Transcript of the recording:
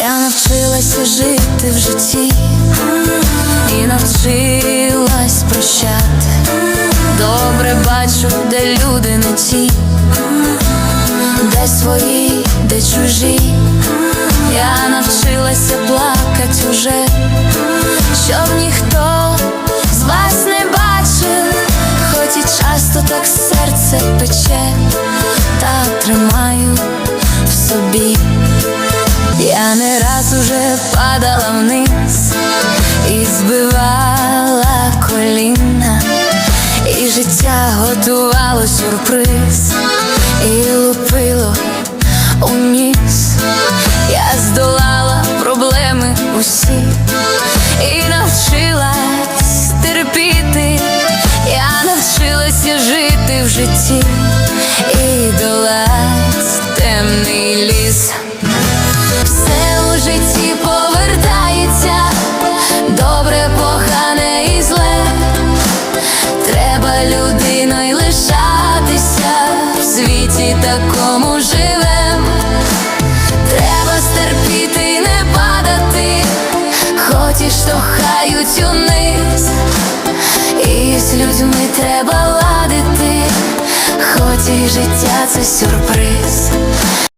Я навчилася жити в житті і навчилась прощати. Добре бачу, де люди не ті, де свої, де чужі. Я навчилася плакать уже, щоб ніхто з вас не бачив, хоч і часто так серце пече, та тримаю не раз уже падала вниз і збивала коліна, і життя готувало сюрприз, і лупило у ніс. Я здолала проблеми усі і навчилась терпіти. Я навчилася жити в житті і долать темний ліс. Штовхають униз. І з людьми треба ладити, хоч і життя це сюрприз.